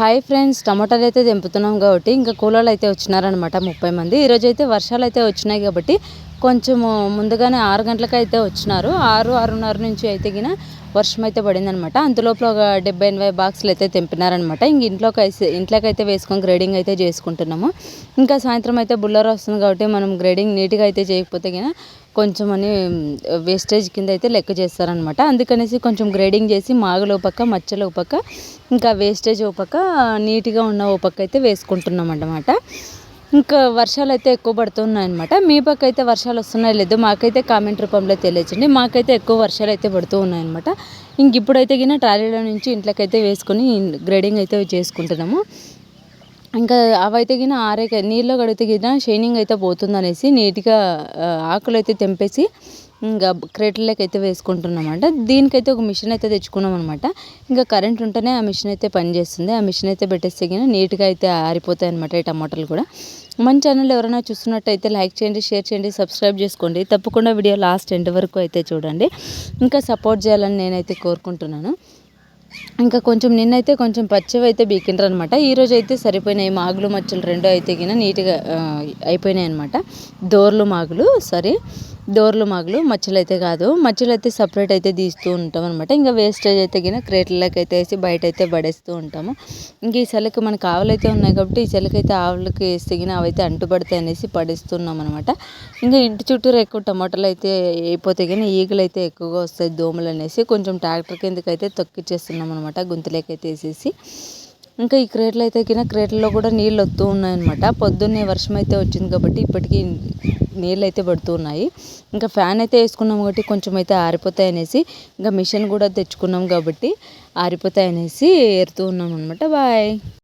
Hi friends టమాటాలు అయితే తెంపుతున్నాం కాబట్టి ఇంకా కూలర్లు అయితే వచ్చినారనమాట ముప్పై మంది. ఈరోజు అయితే వర్షాలు అయితే వచ్చినాయి కాబట్టి కొంచెము ముందుగానే ఆరు గంటలకు అయితే వచ్చినారు. ఆరు ఆరున్నర నుంచి అయితే గిన వర్షం అయితే పడిందనమాట అంతలోపల ఒక డెబ్బై ఎనభై బాక్సులు అయితే తెంపినారనమాట. ఇంక ఇంట్లోకి అయితే ఇంట్లోకి అయితే వేసుకొని గ్రేడింగ్ అయితే చేసుకుంటున్నాము. ఇంకా సాయంత్రం అయితే బుల్లర్ వస్తుంది కాబట్టి మనం గ్రేడింగ్ నీట్గా అయితే చేయకపోతే గిన కొంచెం అని వేస్టేజ్ కింద అయితే లెక్క చేస్తారనమాట. అందుకనేసి కొంచెం గ్రేడింగ్ చేసి మాగలు పక్క మచ్చలు పక్క ఇంకా వేస్టేజ్ పక్క నీట్గా ఉన్న ఓ పక్క అయితే వేసుకుంటున్నాం అన్నమాట ఇంకా వర్షాలు అయితే ఎక్కువ పడుతున్నాయి అనమాట మీ పక్క అయితే వర్షాలు వస్తున్నాయి లేదు మాకైతే కామెంట్ రూపంలో తెలియచండి మాకైతే ఎక్కువ వర్షాలు అయితే పడుతూ ఉన్నాయన్నమాట ఇంక ఇప్పుడైతే గిన ట్రాలీలో నుంచి ఇంట్లోకైతే వేసుకొని గ్రేడింగ్ అయితే చేసుకుంటున్నాము. ఇంకా అవైతే గిన ఆరే నీళ్ళు కడిగితే గిన షైనింగ్ అయితే పోతుందనేసి నీట్గా ఆకులు అయితే తెంపేసి ఇంకా క్రేట్లకి అయితే వేసుకుంటున్నామంట. దీనికైతే ఒక మిషన్ అయితే తెచ్చుకున్నాం అనమాట ఇంకా కరెంట్ ఉంటేనే ఆ మిషన్ అయితే పనిచేస్తుంది ఆ మిషన్ అయితే పెట్టేస్తే కానీ నీట్గా అయితే ఆరిపోతాయి అనమాట ఈ టమాటాలు కూడా. మన ఛానల్ ఎవరైనా చూస్తున్నట్టయితే లైక్ చేయండి షేర్ చేయండి సబ్స్క్రైబ్ చేసుకోండి. తప్పకుండా వీడియో లాస్ట్ ఎండ్ వరకు అయితే చూడండి. ఇంకా సపోర్ట్ చేయాలని నేనైతే కోరుకుంటున్నాను. ఇంకా కొంచెం నిన్నైతే కొంచెం పచ్చివి అయితే బీకిండ్రు అనమాట ఈరోజు అయితే సరిపోయినాయి. మాగులు మచ్చలు రెండో అయితే కింద నీట్గా అయిపోయినాయి అనమాట దోర్లు మాగులు సరే. డోర్లు మాగులు మచ్చలు అయితే కాదు. మచ్చలు అయితే సపరేట్ అయితే తీస్తూ ఉంటాం అనమాట ఇంకా వేస్టేజ్ అయితే గిన క్రేట్లకి అయితే వేసి బయట అయితే పడేస్తూ ఉంటాము. ఇంక ఈ సెలకి మనకు ఆవులు అయితే ఉన్నాయి కాబట్టి ఈ సెలకైతే అయితే ఆవులకి వేస్తే గిన అవైతే అంటుపడతాయి అనేసి పడేస్తున్నాం అనమాట ఇంకా ఇంటి చుట్టూరు ఎక్కువ టమాటాలు అయితే అయిపోతే కానీ ఈగలు అయితే ఎక్కువగా వస్తాయి దోమలు అనేసి కొంచెం ట్రాక్టర్ కిందకి అయితే తొక్కిచ్చేస్తున్నాం అనమాట గుంతలేకైతే వేసేసి. ఇంకా ఈ క్రేట్లు అయితే కింద క్రేట్లలో కూడా నీళ్ళు వస్తూ ఉన్నాయన్నమాట. పొద్దున్నే వర్షం అయితే వచ్చింది కాబట్టి ఇప్పటికీ నీళ్ళు అయితే పడుతూ ఉన్నాయి. ఇంకా ఫ్యాన్ అయితే వేసుకున్నాం కాబట్టి కొంచెం అయితే ఆరిపోతాయి అనేసి ఇంకా మిషన్ కూడా తెచ్చుకున్నాం కాబట్టి ఆరిపోతాయి అనేసి ఏరుతూ ఉన్నాం అనమాట బాయ్.